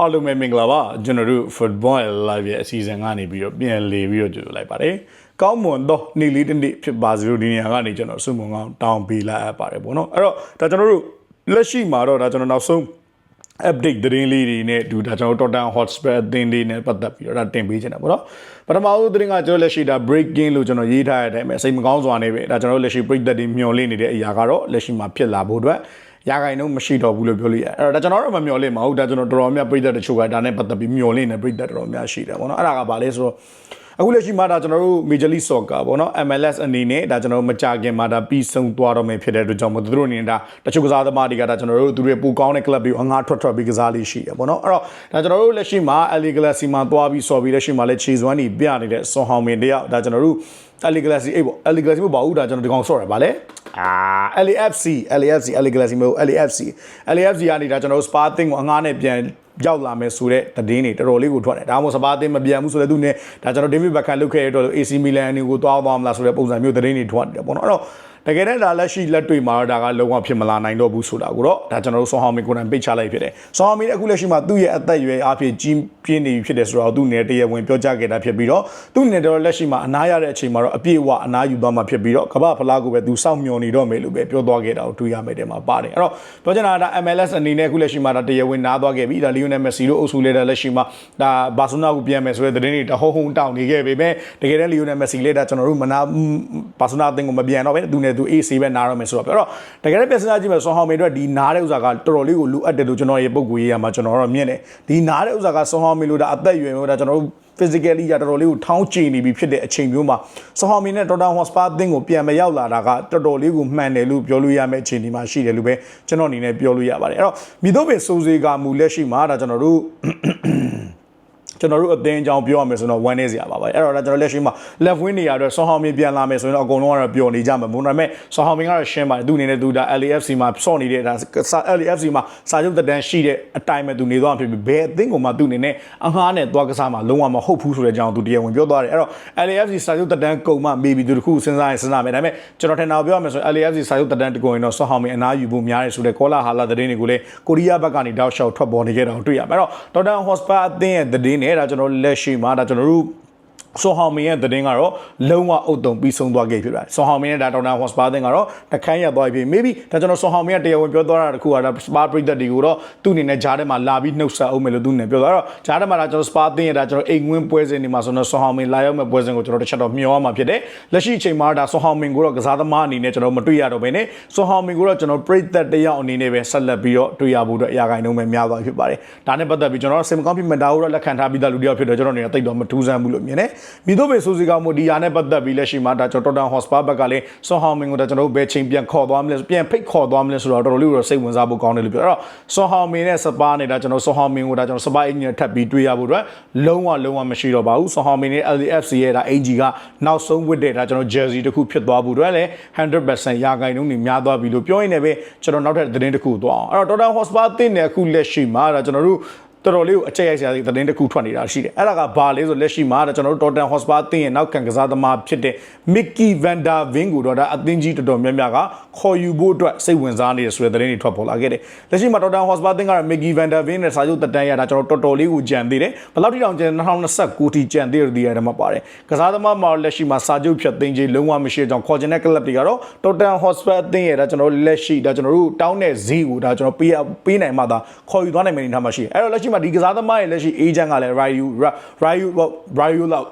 အားလုံးပဲမင်္ဂလာပါကျွန်တော်တို့ Football Live ရဲ့အစီအစဉ်ကနေပြီးတော့ပြန်လေပြီးတော့ကြိုလိုက်ပါတယ်။ကောင်းမွန်သောနေ့လေးတစ်နေ့ဖြစ်ပါစေလို့ဒီနေရာကနေကျွန်တော်ဆုမွန်ကောင်းတောင်းပေးလိုက်ရပါတယ်ပေါ့နော်။အဲ့တော့ဒါကျွန်တော်တို့လက်ရှိမှာတော့ဒါကျွန်တော်နောက်ဆုံး update သတင်းလေးတွေနဲ့ဒီဒါကျွန်တော်တို့ Tottenham Hotspur အသင်းလေးနဲ့ပတ်သက်ပြီးတော့ဒါတင်ပေးချင်တာပေါ့နော်ပထမဦးသတင်းကကျွန်တော်လက်ရှိဒါ breaking လို့ကျွန်တော်ရေးထားတဲ့အတိုင်းပဲစိတ်မကောင်းစွာနေပဲဒါကျွန်တော်တို့လက်ရှိ break သက်တွေမျောလင့်နေတဲ့အရာကတော့လက်ရှိမှာဖြစ်လာဖို့အတွက် ရာဂိုင်တော့မရှိတော့ဘူးလို့ပြောလို့ရတယ်အဲ့တော့ဒါကျွန်တော်တို့မမျောလင့်ပါဘူးဒါကျွန်တော်တော်တော်များပြိသက်တချို့ကဒါနဲ့ပတ်သက်ပြီးမျောလင့်နေပြိသက်တော်တော်များရှိတယ်ပေါ့နော်အဲ့ဒါကဘာလဲဆိုတော့ အခုလက်ရှိမှာဒါကျွန်တော်တို့ Major League Soccer ပေါ့နော် MLS အနေနဲ့ဒါကျွန်တော်တို့မကြခင်မှာဒါပြီးဆုံးသွားတော့မယ်ဖြစ်တဲ့အတွက်ကြောင့်မို့သူတို့အနေနဲ့ဒါတချို့ကစားသမားတွေကဒါကျွန်တော်တို့သူတွေပူကောင်းတဲ့ club တွေကိုအငှားထွက်ထွက်ပြီးကစားလေးရှိတယ်ပေါ့နော်အဲ့တော့ဒါကျွန်တော်တို့လက်ရှိမှာ LA Galaxy မှာသွားပြီးဆော်ပြီးလက်ရှိမှာလည်းခြေစွမ်းတွေပြနေတဲ့ဆွန်ဟောင်မင်တယောက်ဒါကျွန်တော်တို့ LA Galaxy အေးပေါ့ LA Galaxy မဟုတ်ပါဘူးဒါကျွန်တော်ဒီကောင်ဆော့ရပါလေအာ LAFC LAFC LA Galaxy မဟုတ် LAFC LAFC ကနေဒါကျွန်တော်တို့ Spa သင်းကိုအငှားနဲ့ပြန် ရောက်လာမယ်ဆိုတဲ့သတင်းတွေတော်တော်လေးကိုထွက်တယ်ဒါမှမဟုတ်စပါးအသင်းမပြန်ဘူးဆိုတဲ့သူနဲ့ဒါကျွန်တော်ဒေးဗစ်ဘက်ကန်လုတ်ခဲ့ရတော့ AC Milan ကိုသွားသွားမလားဆိုတဲ့ပုံစံမျိုးသတင်းတွေထွက်နေတယ်ပေါ့နော်အဲ့တော့ တကယ်တမ်းဒါလက်ရှိလက်တွေ့မှာတော့ဒါကလုံးဝဖြစ်မလာနိုင်တော့ဘူးဆိုတာကိုတော့ဒါကျွန်တော်တို့ဆွန်ဟောင်မီကိုယ်တိုင်ပိတ်ချလိုက်ဖြစ်တယ်ဆွန်ဟောင်မီအခုလက်ရှိမှာသူ့ရဲ့အသက်အရွယ်အဖြစ်ကြီးပြင်းနေပြီဖြစ်တယ်ဆိုတော့သူ့နယ်တရားဝင်ပြောကြားခဲ့တာဖြစ်ပြီးတော့သူ့နယ်တော်လက်ရှိမှာအနားရတဲ့အချိန်မှာတော့အပြည့်အဝအနားယူသွားမှာဖြစ်ပြီးတော့ကမ္ဘာဖလားကိုပဲသူစောင့်မျှော်နေတော့မယ်လို့ပဲပြောသွားခဲ့တာကိုတွေ့ရမယ်တဲ့မှာပါတယ်အဲ့တော့ပြောချင်တာကဒါ MLS အနေနဲ့အခုလက်ရှိမှာဒါတရားဝင်နားသွားခဲ့ပြီဒါလီယိုနယ်မက်ဆီတို့အုပ်စုလေးတဲ့လက်ရှိမှာဒါဘာဆိုနာကိုပြန်မယ်ဆိုတဲ့သတင်းတွေတဟုံဟုံတောင်းနေခဲ့ပေမဲ့တကယ်တမ်းလီယိုနယ်မက်ဆီလေးဒါကျွန်တော်တို့မနာဘာဆိုနာအသင်းကိုမပြန်တော့ပဲသူနဲ့သူ AC ပဲနားတော့မယ်ဆိုတော့ပြောတော့တကယ်တမ်းပြန်စဉ်းစားကြည့်မယ်ဆွန်ဟောင်မေတို့ဒီနားတဲ့ဥစ္စာကတော်တော်လေးကိုလိုအပ်တယ်လို့ကျွန်တော်ရဲ့ပုံကိုရေးရမှာကျွန်တော်တော့မြင်တယ်ဒီနားတဲ့ဥစ္စာကဆွန်ဟောင်မေလို့ဒါအသက်အရွယ်မျိုးဒါကျွန်တော်တို့ physically ရတော်တော်လေးကိုထောင်းကျင်နေပြီဖြစ်တဲ့အချိန်မျိုးမှာဆဟော်မီနဲ့ Tottenham Hotspur အသင်းကိုပြန်မရောက်လာတာကတော်တော်လေးကိုမှန်တယ်လို့ပြောလို့ရမယ့်အခြေအနေမှာရှိတယ်လို့ပဲကျွန်တော်အနေနဲ့ပြောလို့ရပါတယ်အဲ့တော့မိတို့ပင်စိုးစေကမူလက်ရှိမှာဒါကျွန်တော်တို့ ကျွန်တော်တို့အသင်းအကြောင်းပြောရမယ်ဆိုတော့ဝမ်းနေစရာပါပဲအဲ့တော့ဒါကျွန်တော်လက်ရှိမှာ left wing နေရာအတွက်ဆွန်ဟောင်မီပြန်လာမယ်ဆိုရင်တော့အကုန်လုံးကတော့ပျော်နေကြမှာဘုံဒါပေမဲ့ဆွန်ဟောင်မီကတော့ရှင်းပါတယ်သူအနေနဲ့သူဒါ LAFC မှာဆော့နေတဲ့ဒါ LAFC မှာစာချုပ်တက်တန်းရှိတဲ့အတိုင်းပဲသူနေသွားမှာဖြစ်ပြီးဘယ်အသင်းကမှသူအနေနဲ့အငှားနဲ့သွားကစားမှာလုံးဝမဟုတ်ဘူးဆိုတဲ့အကြောင်းသူတရားဝင်ပြောသွားတယ်အဲ့တော့ LAFC စာချုပ်တက်တန်းကုန်မှ maybe သူတခုစဉ်းစားရင်စဉ်းစားမယ်ဒါပေမဲ့ကျွန်တော်ထင်တာပြောရမယ်ဆိုရင် LAFC စာချုပ်တက်တန်းတကုန်ရင်တော့ဆွန်ဟောင်မီအနားယူဖို့များတယ်ဆိုတဲ့ကောလာဟာလာသတင်းတွေကိုလည်းကိုရီးယားဘက်ကနေတောက်လျှောက်ထွက်ပေါ်နေကြတာကိုတွေ့ရမယ်အဲ့တော့ Tottenham Hotspur အသင်းရဲ့သတင်းနဲ့ဒါကျွန်တော်လက်ရှိမှာဒါကျွန်တော်တို့ ဆွန်ဟောင်မင်ရဲ့သတင်းကတော့လုံးဝအုတ်တုံပြီးဆုံးသွားခဲ့ဖြစ်ပါတယ်ဆွန်ဟောင်မင်ရဲ့ဒါဒေါက်တာဟော့စပါသင်ကတော့တခန်းရသွားပြီ maybe ဒါကျွန်တော်ဆွန်ဟောင်မင်ရဲ့တရားဝင်ပြောသွားတာတခုကဒါစပါပရိသတ်တွေကိုတော့သူ့အနေနဲ့ဂျားထဲမှာလာပြီးနှုတ်ဆက်အောင်မယ်လို့သူအနေနဲ့ပြောသွားတော့ဂျားထဲမှာဒါကျွန်တော်စပါသင်ရဲ့ဒါကျွန်တော်အိမ်ဝင်ပွဲစဉ်တွေမှာဆိုတော့ဆွန်ဟောင်မင်လာရောက်မဲ့ပွဲစဉ်ကိုကျွန်တော်တစ်ချက်တော့မျှော်ရမှာဖြစ်တယ်လက်ရှိအချိန်မှာဒါဆွန်ဟောင်မင်ကိုတော့ကစားသမားအနေနဲ့ကျွန်တော်မတွေ့ရတော့ဘဲနဲ့ဆွန်ဟောင်မင်ကိုတော့ကျွန်တော်ပရိသတ်တယောက်အနေနဲ့ပဲဆက်လက်ပြီးတော့တွေ့ရဖို့အတွက်အရာဂိုင်းလုံးပဲများသွားဖြစ်ပါတယ်ဒါနဲ့ပတ်သက်ပြီးကျွန်တော်စင်မကောင်းဖြစ်မတာကိုတော့လက်ခံထားပြီးသားလူတယောက်ဖြစ်တော့ကျွန်တော်အနေနဲ့တိတ်တော့မထူးဆန်းဘူးလို့မြင်တယ်မိတို့ပဲဆိုစီကောင်မို့ဒီယာနဲ့ပတ်သက်ပြီးလက်ရှိမှာဒါကျွန်တော် Tottenham Hotspur ဘက်ကလည်းဆွန်ဟောင်မင်ကိုဒါကျွန်တော်တို့ဘယ်ချိန်ပြန်ခေါ်သွားမလဲပြန်ဖိတ်ခေါ်သွားမလဲဆိုတော့တော်တော်လေးတော့စိတ်ဝင်စားဖို့ကောင်းတယ်လို့ပြောတော့ဆွန်ဟောင်မင်နဲ့စပါနဲ့ဒါကျွန်တော်ဆွန်ဟောင်မင်ကိုဒါကျွန်တော်စပါအင်ဂျင်ထပ်ပြီးတွေ့ရဖို့အတွက်လုံးဝလုံးဝမရှိတော့ပါဘူးဆွန်ဟောင်မင်နဲ့ LAFC ရဲ့ဒါ AG ကနောက်ဆုံးဝတ်တဲ့ဒါကျွန်တော် jersey တစ်ခုဖြစ်သွားဖို့အတွက်လည်း100%ရာဂိုင်နှုန်းတွေများသွားပြီလို့ပြောရင်းနဲ့ပဲကျွန်တော်နောက်ထပ်သတင်းတစ်ခုသွားအောင်အဲ့တော့ Tottenham Hotspur အသင်းနဲ့အခုလက်ရှိမှာဒါကျွန်တော်တို့ တော်တော်လေးကိုအကျက်ရိုက်စရာသတင်းတစ်ခုထွက်နေတာရှိတယ်အဲ့ဒါကဘာလဲဆိုလက်ရှိမှာကျွန်တော်တို့ Tottenham Hotspur အသင်းရဲ့နောက်ခံကစားသမားဖြစ်တဲ့ Mickey van der Veen ကိုတော့ဒါအသင်းကြီးတော်တော်များများကခေါ်ယူဖို့အတွက်စိတ်ဝင်စားနေတယ်ဆိုတဲ့သတင်းတွေထွက်ပေါ်လာခဲ့တယ်လက်ရှိမှာ Tottenham Hotspur အသင်းကတော့ Mickey van der Veen နဲ့စာချုပ်တက်တန်းရတာကျွန်တော်တော်တော်လေးကိုကြံသေးတယ်ဘယ်လောက်ထိတောင်ကြံ2029ထိကြံသေးတယ်ဒီရတဲ့မှာပါတယ်ကစားသမားမှာလက်ရှိမှာစာချုပ်ဖြတ်သိမ်းခြင်းလုံးဝမရှိတဲ့ကြောင့်ခေါ်ချင်တဲ့ club တွေကတော့ Tottenham Hotspur အသင်းရဲ့ဒါကျွန်တော်လက်ရှိဒါကျွန်တော်တို့တောင်းတဲ့ဈေးကိုဒါကျွန်တော်ပေးပေးနိုင်မှသာခေါ်ယူသွားနိုင်မယ့်အနေအထားမှာရှိတယ်အဲ့တော့လက်ရှိမှာဒီကစားသမားရဲ့လက်ရှိ agent ကလည်း Ryu Ryu Ryu လောက်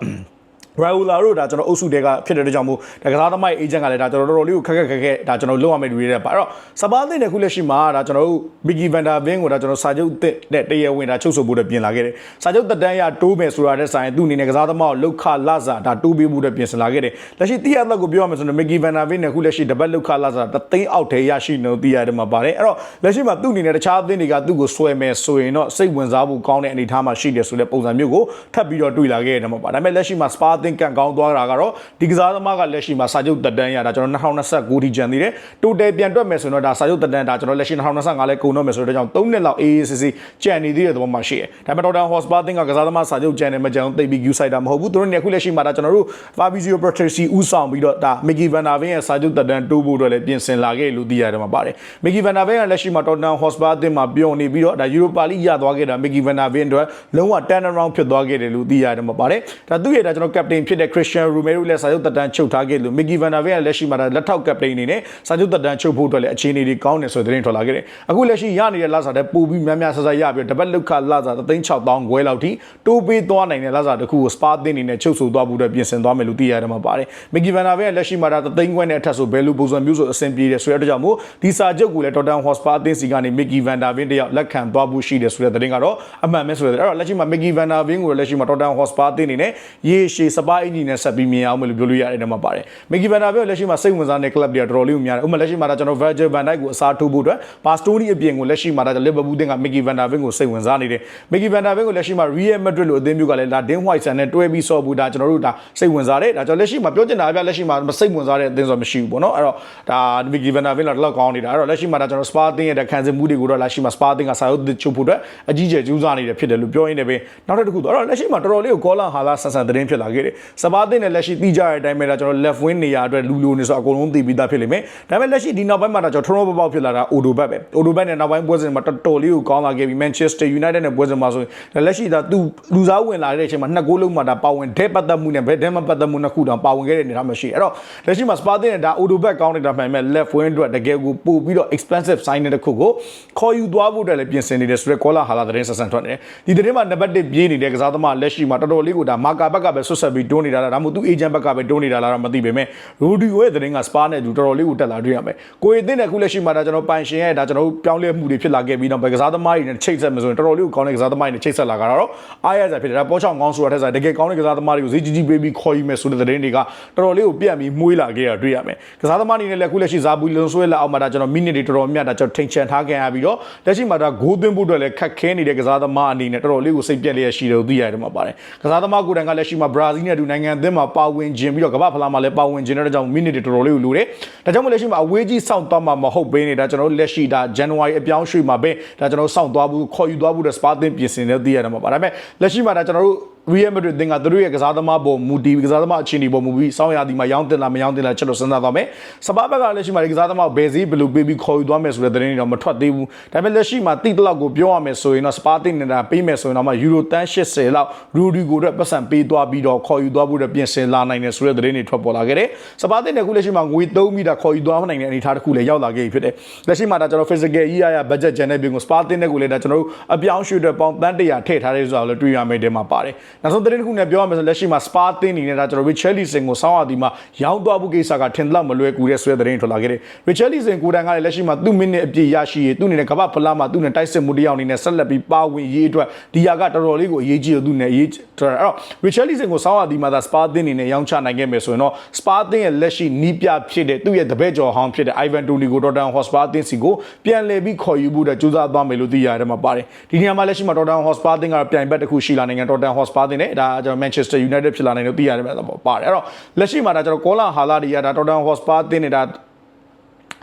ရာူလာတို့ဒါကျွန်တော်အုပ်စုတဲကဖြစ်တဲ့ကြောင့်မို့ဒါကစားသမားရဲ့ agent ကလည်းဒါကျွန်တော်တော်တော်လေးကိုခက်ခက်ခက်ခက်ဒါကျွန်တော်လုပ်ရမယ့်လူတွေတဲ့ပါအဲ့တော့စပါးသိတဲ့ခုလက်ရှိမှာဒါကျွန်တော်တို့ Biggie Van Der Veen ကိုဒါကျွန်တော်စာချုပ်တဲ့တရားဝင်ဒါချုပ်ဆိုဖို့အတွက်ပြင်လာခဲ့တယ်စာချုပ်တက်တန်းရတိုးမယ်ဆိုတာတဲ့ဆိုင်သူ့အနေနဲ့ကစားသမားကိုလောက်ခလာစာဒါတိုးပေးဖို့အတွက်ပြင်ဆင်လာခဲ့တယ်လက်ရှိတိရသက်ကိုပြောရမယ်ဆိုတော့ Biggie Van Der Veen နဲ့ခုလက်ရှိတပတ်လောက်ခလာစာတသိန်းအောက်ထဲရရှိနေလို့တိရတယ်မှာပါတယ်အဲ့တော့လက်ရှိမှာသူ့အနေနဲ့တခြားအသင်းတွေကသူ့ကိုဆွဲမယ်ဆိုရင်တော့စိတ်ဝင်စားဖို့ကောင်းတဲ့အနေအထားမှာရှိတယ်ဆိုတဲ့ပုံစံမျိုးကိုထပ်ပြီးတော့တွေ့လာခဲ့ရတယ်မှာပါဒါပေမဲ့လက်ရှိမှာ Spa အသင်ကန်ကောင်းသွားတာကတော့ဒီကစားသမားကလက်ရှိမှာစာချုပ်တက်တန်းရတာကျွန်တော်2029ထိကျန်သေးတယ်တိုတယ်ပြန်တွက်မယ်ဆိုတော့ဒါစာချုပ်တက်တန်းဒါကျွန်တော်လက်ရှိ2025လဲကုန်တော့မယ်ဆိုတော့ကြောင့်3နှစ်လောက် AACC ကျန်နေသေးတဲ့သဘောမှာရှိတယ်ဒါပေမဲ့ Tottenham Hotspur သင်ကကစားသမားစာချုပ်ကျန်တယ်မကျန်သိပ်ပြီး view site တာမဟုတ်ဘူးသူတို့နေအခုလက်ရှိမှာဒါကျွန်တော်တို့ Fabrizio Bertozzi ဥဆောင်ပြီးတော့ဒါ Mickey Van der Ven ရဲ့စာချုပ်တက်တန်းတိုးဖို့အတွက်လည်းပြင်ဆင်လာခဲ့လို့သိရတယ်မှာပါတယ် Mickey Van der Ven ကလက်ရှိမှာ Tottenham Hotspur အသင်းမှာပြုံနေပြီးတော့ဒါ Europa League ရသွားခဲ့တာ Mickey Van der Ven အတွက်လုံးဝ turn around ဖြစ်သွားခဲ့တယ်လို့သိရတယ်မှာပါတယ်ဒါသူ့ရဲ့ဒါကျွန်တော် captain ဖြစ်တဲ့ Christian Romero လည်းစာချုပ်တက်တန်းချုပ်ထားခဲ့လို့ Mickey Van der Ven ကလက်ရှိမှာဒါလက်ထောက် captain အနေနဲ့စာချုပ်တက်တန်းချုပ်ဖို့အတွက်လည်းအခြေအနေတွေကောင်းတယ်ဆိုတဲ့သတင်းထွက်လာခဲ့တယ်အခုလက်ရှိရနေတဲ့လစာတဲ့ပို့ပြီးများများဆဆရပြီးတော့တပတ်လောက်ခလစာ36000ခွဲလောက်ထိတိုးပေးသွားနိုင်တဲ့လစာတစ်ခုကို Spa အသင်းအနေနဲ့ချုပ်ဆိုသွားဖို့အတွက်ပြင်ဆင်သွားမယ်လို့သိရတယ်မှာပါတယ် Mickey Van der Ven ကလက်ရှိမှာဒါ3သိန်းခွဲနဲ့အထက်ဆိုဘယ်လိုပုံစံမျိုးဆိုအဆင်ပြေတယ်ဆိုတဲ့အတွက်ကြောင့်မို့ဒီစာချုပ်ကိုလည်း Tottenham Hotspur အသင်းစီကနေ Mickey Van der Ven တယောက်လက်ခံသွားဖို့ရှိတယ်ဆိုတဲ့သတင်းကတော့အမှန်ပဲဆိုတဲ့အဲ့တော့လက်ရှိမှာ Mickey Van der Ven ကိုလည်းလက်ရှိမှာ Tottenham Hotspur အသင်းအနေနဲ့ရေရှည်စပါအင်ဂျင်နဲ့ဆက်ပြီးမြင်အောင်လို့ပြောလို့ရတယ်တဲ့မှာပါတယ် Mickey Van der Ven ကိုလက်ရှိမှာစိတ်ဝင်စားတဲ့ club တွေကတော်တော်လေးကိုများတယ်ဥပမာလက်ရှိမှာဒါကျွန်တော် Virgil van Dijk ကိုအစားထိုးဖို့အတွက် Bastoni အပြင်ကိုလက်ရှိမှာဒါ Liverpool တင်က Mickey Van der Ven ကိုစိတ်ဝင်စားနေတယ် Mickey Van der Ven ကိုလက်ရှိမှာ Real Madrid လို့အသင်းမျိုးကလည်းဒါ Dean Whiteson နဲ့တွဲပြီးဆော့ဖို့ဒါကျွန်တော်တို့ဒါစိတ်ဝင်စားတယ်ဒါကျွန်တော်လက်ရှိမှာပြောချင်တာကလက်ရှိမှာစိတ်ဝင်စားတဲ့အသင်းဆိုမရှိဘူးပေါ့နော်အဲ့တော့ဒါ Mickey Van der Ven တော့တော့ကောင်းနေတာအဲ့တော့လက်ရှိမှာဒါကျွန်တော် Spa အသင်းရဲ့ခံစစ်မှုတွေကိုတော့လက်ရှိမှာ Spa အသင်းကစာရုပ်ချုပ်ဖို့အတွက်အကြီးကျယ်ကြိုးစားနေတယ်ဖြစ်တယ်လို့ပြောရင်းနဲ့ပဲနောက်တစ်ခုတော့အဲ့တော့လက်ရှိမှာတော်တော်လေးကိုကောလာဟာလာဆန်ဆန်သတင်းဖြစ်လာခဲ့တယ်စပါးအသင်းနဲ့လက်ရှိတိကျတဲ့အတိုင်းပဲဒါကျွန်တော် left wing နေရာအတွက်လူလူနေဆိုအကုန်လုံးသိပြီးသားဖြစ်လိမ့်မယ်ဒါပေမဲ့လက်ရှိဒီနောက်ပိုင်းမှာဒါကျွန်တော်ထရောပေါပေါဖြစ်လာတာ Odo Bat ပဲ Odo Bat နဲ့နောက်ပိုင်းပွဲစဉ်မှာတော်တော်လေးကိုကောင်းလာခဲ့ပြီး Manchester United နဲ့ပွဲစဉ်မှာဆိုရင်လက်ရှိဒါသူလူစားဝင်လာတဲ့အချိန်မှာနှစ်ဂိုးလုံးမှာဒါပါဝင်တဲ့ပတ်သက်မှုနဲ့ဘယ်တဲ့မပတ်သက်မှုနှစ်ခုတောင်ပါဝင်ခဲ့တဲ့အနေအထားမှာရှိအဲ့တော့လက်ရှိမှာ Spa အသင်းနဲ့ဒါ Odo Bat ကောင်းနေတာမှန်မဲ့ left wing အတွက်တကယ်ကိုပို့ပြီးတော့ expensive sign တဲ့တစ်ခုကိုခေါ်ယူသွားဖို့အတွက်လည်းပြင်ဆင်နေတယ်ဆိုတော့ Kola Hala သတင်းဆက်ဆံထွက်နေတယ်ဒီသတင်းမှာနံပါတ်1ပြေးနေတဲ့ကစားသမားလက်ရှိမှာတော်တော်လေးကိုဒါမာကာဘက်ကပဲဆွတ်ဆက်ပြီးတွန်းနေတာလားဒါမှမဟုတ်သူ agent ဘက်ကပဲတွန်းနေတာလားတော့မသိပေမဲ့ရိုဒီယိုရဲ့သတင်းက Spa နဲ့သူတော်တော်လေးကိုတက်လာတွေ့ရမယ်ကိုရီတင်တဲ့ခုလက်ရှိမှာဒါကျွန်တော်ပိုင်ရှင်ရဲ့ဒါကျွန်တော်တို့ပြောင်းလဲမှုတွေဖြစ်လာခဲ့ပြီးတော့ဘယ်ကစားသမားတွေနဲ့ချိတ်ဆက်မဆိုရင်တော်တော်လေးကိုကောင်းတဲ့ကစားသမားတွေနဲ့ချိတ်ဆက်လာကြတော့အားရစရာဖြစ်တယ်ဒါပေါ်ချောင်းကောင်းဆိုတာထက်စားတကယ်ကောင်းတဲ့ကစားသမားတွေကိုဈေးကြီးကြီးပေးပြီးခေါ်ယူမယ်ဆိုတဲ့သတင်းတွေကတော်တော်လေးကိုပြတ်ပြီးမှုေးလာခဲ့ရတွေ့ရမယ်ကစားသမားတွေနဲ့လည်းခုလက်ရှိဇာဘူလွန်ဆွဲလက်အောက်မှာဒါကျွန်တော်မိနစ်တွေတော်တော်များဒါကျွန်တော်ထိန်ချန်ထားခဲ့ရပြီးတော့လက်ရှိမှာဒါဂိုးသွင်းဖို့အတွက်လည်းခက်ခဲနေတဲ့ကစားသမားအနေနဲ့တော်တော်လေးကိုစိတ်ပြက်လျက်ရှိတယ်လို့သိရတယ်မှာပါတယ်ကစားသမားကိုယ်တိုင်ကလက်ရှိမှာဘရာဇီးနဲ့အတူနိုင်ငံအသင်းမှာပါဝင်ခြင်းပြီးတော့ကမ္ဘာဖလားမှာလည်းပါဝင်ခြင်းတဲ့ကြောင့်မိနစ်တွေတော်တော်လေးကိုလိုတယ်ဒါကြောင့်မို့လက်ရှိမှာအဝေးကြီးစောင့်သွားမှာမဟုတ်ဘဲနေတာကျွန်တော်တို့လက်ရှိဒါဇန်နဝါရီအပြောင်းရွှေ့မှာပဲဒါကျွန်တော်တို့စောင့်သွားဘူးခေါ်ယူသွားဘူးတဲ့စပါသင်းပြင်ဆင်နေသိရတယ်မှာပါဒါပေမဲ့လက်ရှိမှာဒါကျွန်တော်တို့ Real Madrid တင်ကသူတို့ရဲ့ကစားသမားပေါ်မူတည်ကစားသမားအခြေအနေပေါ်မူပြီးစောင်းရသည်မှာရောင်းတင်လာမရောင်းတင်လာချက်လို့စဉ်းစားသွားမယ်။စပါးဘက်ကလည်းရှိမှဒီကစားသမားကိုဘယ်စည်းဘယ်လိုပေးပြီးခေါ်ယူသွားမယ်ဆိုတဲ့သတင်းတွေတော့မထွက်သေးဘူး။ဒါပေမဲ့လက်ရှိမှာတိတလောက်ကိုပြောရမယ်ဆိုရင်တော့စပါးတင်နေတာပေးမယ်ဆိုရင်တော့မှယူရိုတန်း80လောက်ရူဒီကိုအတွက်ပတ်စံပေးသွားပြီးတော့ခေါ်ယူသွားဖို့အတွက်ပြင်ဆင်လာနိုင်တယ်ဆိုတဲ့သတင်းတွေထွက်ပေါ်လာခဲ့တယ်။စပါးတင်တဲ့ခုလက်ရှိမှာငွေ3မီတာခေါ်ယူသွားနိုင်တဲ့အနေအထားတစ်ခုလည်းရောက်လာခဲ့ပြီဖြစ်တယ်။လက်ရှိမှာဒါကျွန်တော် physical ကြီးရရ budget ကျန်တဲ့ပြင်ကိုစပါးတင်တဲ့ကိုလည်းဒါကျွန်တော်တို့အပြောင်းရွှေ့တဲ့ပေါင်တန်း100ထည့်ထားတဲ့ဆိုတာလည်းတွေ့ရမယ်တဲ့မှာပါတယ်။နောက်ဆုံးသတင်းတစ်ခုနဲ့ပြောရမယ်ဆိုလက်ရှိမှာ Spa တင်းနေနေတာကျွန်တော် Richarlison ကိုစောင်းရသည်မှာရောင်းသွားဖို့ကိစ္စကထင်တော့မလွယ်ကူတဲ့ဆွဲသတင်းထွက်လာခဲ့တယ် Richarlison ကိုယ်တိုင်ကလည်းလက်ရှိမှာသူ့မိနစ်အပြည့်ရရှိရသူ့အနေနဲ့ကမ္ဘာဖလားမှာသူ့နဲ့တိုက်စစ်မှုတစ်ယောက်အနေနဲ့ဆက်လက်ပြီးပါဝင်ရေးအတွက်ဒီဟာကတော်တော်လေးကိုအရေးကြီးတယ်သူ့နဲ့အရေးတော်အဲ့တော့ Richarlison ကိုစောင်းရသည်မှာသာ Spa တင်းနေနဲ့ရောင်းချနိုင်ခဲ့မယ်ဆိုရင်တော့ Spa တင်းရဲ့လက်ရှိနီးပြဖြစ်တဲ့သူ့ရဲ့တပည့်ကျော်ဟောင်းဖြစ်တဲ့ Ivan Toney ကို Tottenham Hotspur တင်းစီကိုပြန်လည်ပြီးခေါ်ယူဖို့အတွက်ကြိုးစားသွားမယ်လို့သိရတယ်မှာပါတယ်ဒီနေရာမှာလက်ရှိမှာ Tottenham Hotspur တင်းကပြိုင်ဘက်တစ်ခုရှိလာနိုင်ငံ Tottenham Hotspur တင်းနဲ့ဒါကျွန်တော် Manchester United ဖြစ်လာနိုင်လို့သိရတယ်ပဲပါတယ်အဲ့တော့လက်ရှိမှာဒါကျွန်တော်ကောလာဟာလာဒီယာဒါ Tottenham Hotspur တင်းနေတာ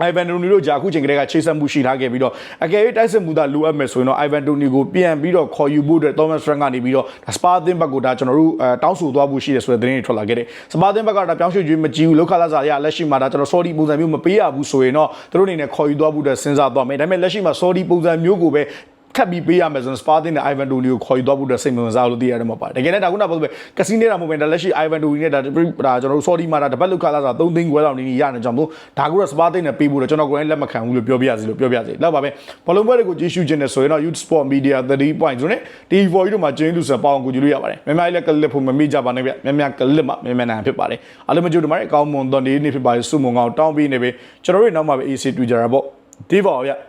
အိုင်ဗန်တိုနီတို့ဂျာခုချိန်ကလေးကချိတ်ဆက်မှုရှိထားခဲ့ပြီးတော့အကယ်၍တိုက်စစ်မှုသာလိုအပ်မယ်ဆိုရင်တော့အိုင်ဗန်တိုနီကိုပြန်ပြီးတော့ခေါ်ယူဖို့အတွက် Thomas Frank ကနေပြီးတော့စပါသင်းဘက်ကိုဒါကျွန်တော်တို့အဲတောင်းဆိုသွားဖို့ရှိတယ်ဆိုတဲ့သတင်းတွေထွက်လာခဲ့တယ်စပါသင်းဘက်ကဒါပြောင်းရွှေ့ကြွေးမကြည့်ဘူးလောက်ခလာစားရလက်ရှိမှာဒါကျွန်တော် sorry ပုံစံမျိုးမပေးရဘူးဆိုရင်တော့သူတို့အနေနဲ့ခေါ်ယူသွားဖို့အတွက်စဉ်းစားသွားမယ်ဒါပေမဲ့လက်ရှိမှာ sorry ပုံစံမျိုးကိုပဲ ခတ်ပြီးပေးရမယ်ဆိုရင် Spa တင်တဲ့ Ivan Toney ကိုခေါ်ယူသွားဖို့အတွက်စိတ်မဝင်စားလို့သိရတယ်မှာပါတကယ်နဲ့ဒါခုနကပြောသလိုကစီနေတာမဟုတ်ဘဲဒါလက်ရှိ Ivan Toney နဲ့ဒါဒါကျွန်တော်တို့ sorry မှာဒါတပတ်လောက်ခလာစား3သိန်းခွဲလောက်နေနေရနေကြမို့ဒါကတော့ Spa တင်နဲ့ပေးဖို့တော့ကျွန်တော်ကိုယ်တိုင်လက်မခံဘူးလို့ပြောပြရစီလို့ပြောပြစီလောက်ပါပဲဘလုံးပွဲတွေကိုကြည့်ရှုခြင်းနဲ့ဆိုရင်တော့ Youth Sport Media 3.0နဲ့ TV4 တို့မှာကျင်းလူဆိုပေါအောင်ကိုကြည့်လို့ရပါတယ်မြန်မာလေးကလစ်ဖို့မမိကြပါနဲ့ဗျမြန်မာကလစ်မှာမြန်မာနိုင်ငံဖြစ်ပါတယ်အားလုံးမကြိုးတမရအကောင်းမွန်သောနေ့နေ့ဖြစ်ပါစေစုမုံကောင်တောင်းပြီးနေပြီကျွန်တော်တို့နောက်မှာပဲ AC တွေ့ကြတာပေါ့ဒီပါဗျ